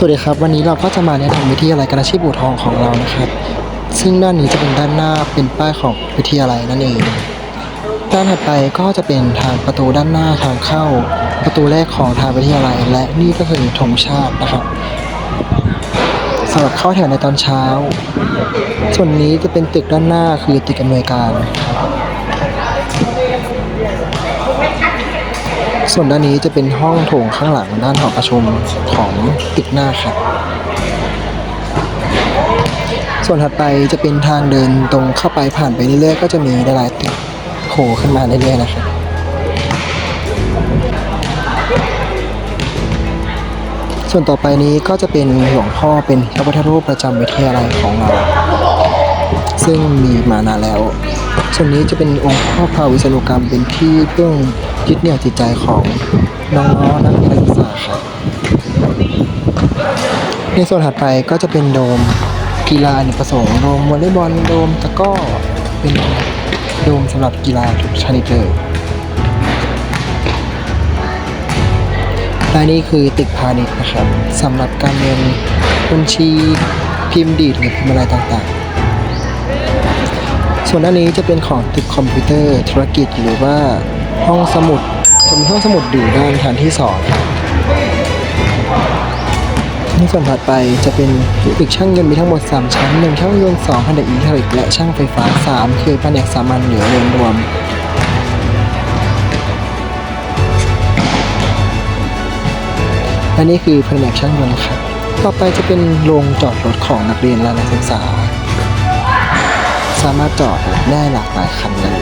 สวัสดีครับ วันนี้เราก็จะมาแนะนำวิทยาลัยการอาชีพอู่ทองของเรานะครับ ซึ่งด้านนี้จะเป็นด้านหน้าเป็นป้ายของวิทยาลัยนั่นเอง ด้านถัดไปก็จะเป็นทางประตูด้านหน้าทางเข้า ประตูแรกของทางวิทยาลัย และนี่ก็คือธงชาตินะครับสำหรับเข้าแถวในตอนเช้า ส่วนนี้จะเป็นตึกด้านหน้าคือตึกอำนวยการ ส่วนด้านนี้จะเป็นห้องโถงข้างหลังด้านหอประชุมของตึกหน้าครับ ส่วนถัดไปจะเป็นทางเดินตรงเข้าไปผ่านไปเรื่อยๆก็จะมีหลายๆตึกโผล่ขึ้นมาเรื่อยๆนะครับส่วนต่อไปนี้ก็จะเป็นหลวงพ่อเป็นพระพุทธรูปประจำวิทยาลัยของเรา ซึ่งมีมานานแล้ว ส่วนนี้จะเป็นองค์พ่อพาวิษณุกรรมเป็นที่เพื่อ ยึดเหนี่ยวจิตใจของน้องๆนักศึกษาครับในส่วนถัดไปก็จะเป็นโดมกีฬาอเนกประสงค์โดมวอลเลย์บอลโดมตะก้อเป็นโดมสำหรับกีฬาทุกชนิดเลยและนี่คือตึกพาณิชย์นะครับสำหรับการเรียนบัญชีพิมพ์ดีดหรือพิมพ์อะไรต่างๆ ส่วนด้านนี้จะเป็นของตึกคอมพิวเตอร์ธุรกิจหรือว่า ห้องสมุดจะมีห้องสมุดอยู่ด้านฐานที่สองครับในส่วนถัดไปจะเป็นตึกช่างยนต์มีทั้งหมด 3 ชั้น1ช่างยนต์2แผนกอิเล็กทรอนิกส์และช่างไฟฟ้า 3 คือแผนกสามัญหรือเรียนรวมและนี่คือแผนกช่างยนต์ครับต่อไปจะเป็นโรงจอดรถของนักเรียนและนักศึกษา สามารถจอดได้หลากหลายคันเลย